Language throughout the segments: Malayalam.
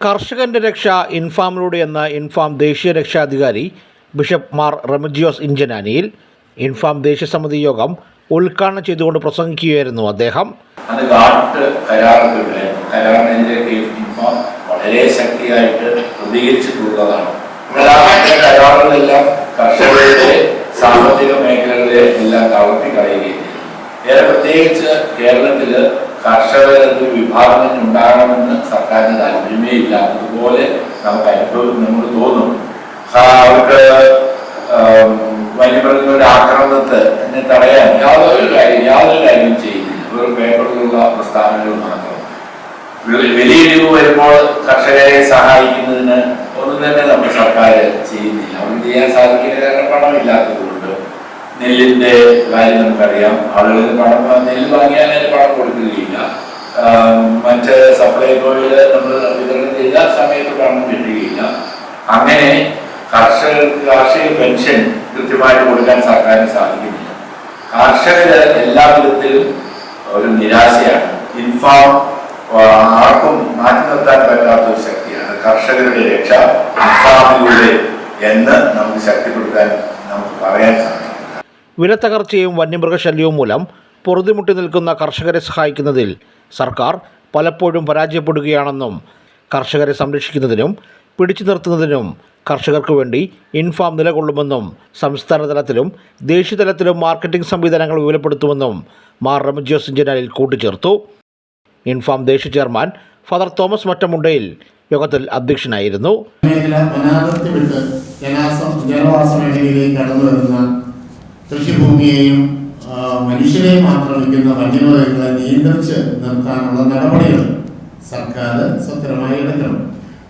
കർഷകന്റെ രക്ഷ ഇൻഫാമിലൂടെ എന്ന ഇൻഫാം ദേശീയ രക്ഷാധികാരി ബിഷപ്പ് മാർ റെമജിയോസ് ഇഞ്ചനാനിയിൽ ഇൻഫാം ദേശീയ സമിതി യോഗം ഉദ്ഘാടനം ചെയ്തുകൊണ്ട് പ്രസംഗിക്കുകയായിരുന്നു അദ്ദേഹം. അത് വളരെ ശക്തിയായിട്ട് സാമ്പത്തിക മേഖലകളെ എല്ലാം തളർത്തി കളയുകയും ഏറെ പ്രത്യേകിച്ച് കേരളത്തിൽ കർഷകർക്ക് വിഭാഗം ഉണ്ടാകണമെന്ന് സർക്കാരിന് താല്പര്യമേ ഇല്ല അതുപോലെ നമുക്ക് അനുഭവം നമ്മൾ തോന്നും. അവർക്ക് വന്യമൃഗങ്ങളുടെ ആക്രമണത്തെ എന്നെ തടയാൻ യാതൊരു കാര്യം യാതൊരു കാര്യവും ചെയ്യുന്നില്ല. വെറും പേപ്പറിലുള്ള പ്രസ്താവനകൾ മാത്രം. വലിയ വിലയിടിവ് വരുമ്പോൾ കർഷകരെ സഹായിക്കുന്നതിന് ഒന്നും തന്നെ നമ്മുടെ സർക്കാർ ചെയ്യുന്നില്ല. അവർ ചെയ്യാൻ സാധിക്കില്ല. കാരണം പണമില്ലാത്തതുകൊണ്ട് നെല്ലിന്റെ കാര്യം നമുക്കറിയാം. ആളുകൾ പണം നെല്ല് വാങ്ങിയാൽ അതിന് പണം കൊടുക്കുകയില്ല. മറ്റ് സപ്ലൈകോയിൽ നമ്മൾ വിതരണം ചെയ്ത സമയത്ത് പണം കിട്ടുകയില്ല. അങ്ങനെ കർഷകർക്ക് കാർഷിക പെൻഷൻ കൃത്യമായിട്ട് കൊടുക്കാൻ സർക്കാരിന് സാധിക്കുന്നില്ല. കർഷകര് എല്ലാ വിധത്തിലും ഒരു നിരാശയാണ്. ഇൻഫാം ആർക്കും മാറ്റി നിർത്താൻ പറ്റാത്ത ഒരു ശക്തിയാണ്. കർഷകരുടെ രക്ഷ ഇൻഫാമിലൂടെ എന്ന് നമുക്ക് ശക്തിപ്പെടുത്താൻ നമുക്ക് പറയാൻ സാധിക്കും. വിലത്തകർച്ചയും വന്യമൃഗശല്യവും മൂലം പൊറുതിമുട്ടി നിൽക്കുന്ന കർഷകരെ സഹായിക്കുന്നതിൽ സർക്കാർ പലപ്പോഴും പരാജയപ്പെടുകയാണെന്നും കർഷകരെ സംരക്ഷിക്കുന്നതിനും പിടിച്ചു നിർത്തുന്നതിനും കർഷകർക്ക് വേണ്ടി ഇൻഫാം നിലകൊള്ളുമെന്നും സംസ്ഥാന തലത്തിലും ദേശീയ തലത്തിലും മാർക്കറ്റിംഗ് സംവിധാനങ്ങൾ വിപുലപ്പെടുത്തുമെന്നും മാർ റമജോസ് ജനാലിൽ കൂട്ടിച്ചേർത്തു. ഇൻഫാം ദേശീയ ചെയർമാൻ ഫാദർ തോമസ് മറ്റമുണ്ടയിൽ യോഗത്തിൽ അധ്യക്ഷനായിരുന്നു. വരുന്ന കൃഷിഭൂമിയെയും മനുഷ്യരെ മനുഷ്യരെയും ആക്രമിക്കുന്ന വന്യമൃഗങ്ങളെ നിയന്ത്രിച്ച് നിർത്താനുള്ള നടപടികൾ സർക്കാർ സത്യമായി എടുക്കണം.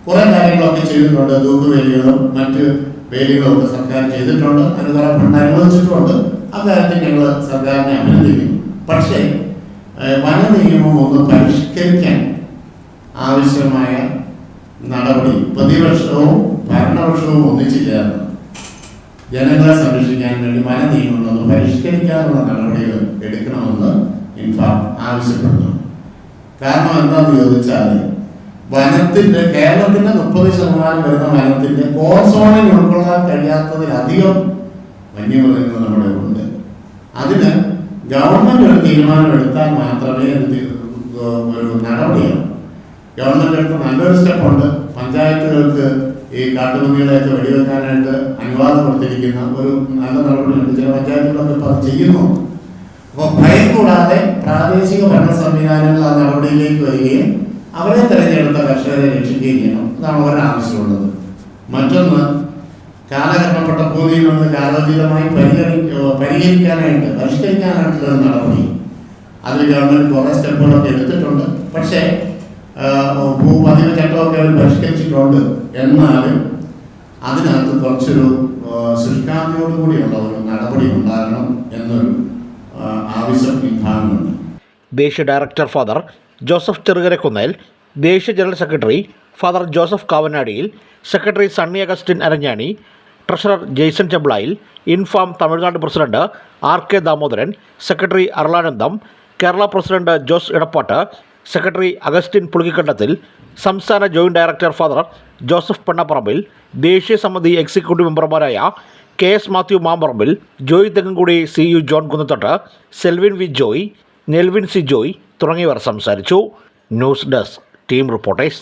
കുറെ കാര്യങ്ങളൊക്കെ ചെയ്തിട്ടുണ്ട്. തൂക്കുവേലികളും മറ്റ് വേലികളും ഒക്കെ സർക്കാർ ചെയ്തിട്ടുണ്ട്. അതിന് കുറെ ഫണ്ട് അനുവദിച്ചിട്ടുണ്ട്. അക്കാര്യത്തിൽ ഞങ്ങൾ സർക്കാരിനെ അഭിനന്ദിക്കുന്നു. പക്ഷേ വന നിയമം ഒന്ന് പരിഷ്കരിക്കാൻ ആവശ്യമായ നടപടി പ്രതിപക്ഷവും ഭരണപക്ഷവും ഒന്നിച്ചു ചേർന്ന് ജനങ്ങളെ സംരക്ഷിക്കാൻ വേണ്ടി വന നിയമങ്ങളൊന്ന് പരിഷ്കരിക്കാനുള്ള നടപടികൾ എടുക്കണമെന്ന് ഇൻഫാം ആവശ്യപ്പെടുന്നു. കാരണം എന്താണെന്ന് ചോദിച്ചാൽ വനത്തിന്റെ കേരളത്തിന്റെ മുപ്പത് ശതമാനം വരുന്ന വനത്തിന്റെ കോർ സോണിൽ ഉൾക്കൊള്ളാൻ കഴിയാത്തതിലധികം വന്യമൃഗങ്ങൾ നമ്മുടെ ഉണ്ട്. അതിന് ഗവൺമെന്റ് ഒരു തീരുമാനം എടുത്താൽ മാത്രമേ ഒരു നടപടിയാണ്. ഗവൺമെന്റ് എടുത്ത നല്ലൊരു സ്റ്റെപ്പുണ്ട്. പഞ്ചായത്തുകൾക്ക് ഈ കാട്ടുപന്നികളെയൊക്കെ വെടിവെക്കാനായിട്ട് അനുവാദം കൊടുത്തിരിക്കുന്ന ഒരു നല്ല നടപടിയുണ്ട്. ചില പഞ്ചായത്തുകളൊക്കെ ഇപ്പോൾ അത് ചെയ്യുന്നു. അപ്പോൾ ഭയം കൂടാതെ പ്രാദേശിക ഭരണ സംവിധാനങ്ങൾ ആ നടപടിയിലേക്ക് വരികയും അവരെ തിരഞ്ഞെടുത്ത കർഷകരെ രക്ഷിക്കുകയും ചെയ്യണം. അതാണ് ഒരാവശ്യമുള്ളത്. മറ്റൊന്ന് കാലഘട്ടപ്പെട്ട ഭൂമിയിലുള്ള കാലോചിതമായി പരിഹരി പരിഹരിക്കാനായിട്ട് പരിഷ്കരിക്കാനായിട്ടുള്ള നടപടി. അതിൽ ഗവൺമെന്റ് കുറേ സ്റ്റെപ്പുകളൊക്കെ എടുത്തിട്ടുണ്ട്. പക്ഷേ ഭൂപതിവ് ചട്ടമൊക്കെ അവർ പരിഷ്കരിച്ചിട്ടുണ്ട്. എന്നാലും അതിനകത്ത് കുറച്ചൊരു ശുഷ്കാന്തിയോട് കൂടിയുള്ള ഒരു നടപടി ഉണ്ടാകണം എന്നൊരു ആവശ്യം വിഭാഗമുണ്ട് ദേശീയ ഡയറക്ടർ ഫാദർ ജോസഫ് ചെറുകരക്കുന്നേൽ ദേശീയ general secretary father Joseph Kavanadiyil secretary Sunny Augustine Aranjani treasurer Jaison Cheblayil Infam Tamil Nadu president R K Damodaran secretary Arulanandam Kerala president Jose Edappattu secretary Augustine Pulikandathil സംസ്ഥാന joint director father Joseph Pennaparambil ദേശീയ സമിതി എക്സിക്യൂട്ടീവ് മെമ്പർമാരായ K S Mathew Mambarambil Joy Thengankudi C U John Kunnathottu Selvin V Joy Nelvin C Joy തുടങ്ങിയവർ സംസാരിച്ചു. News desk team reporters.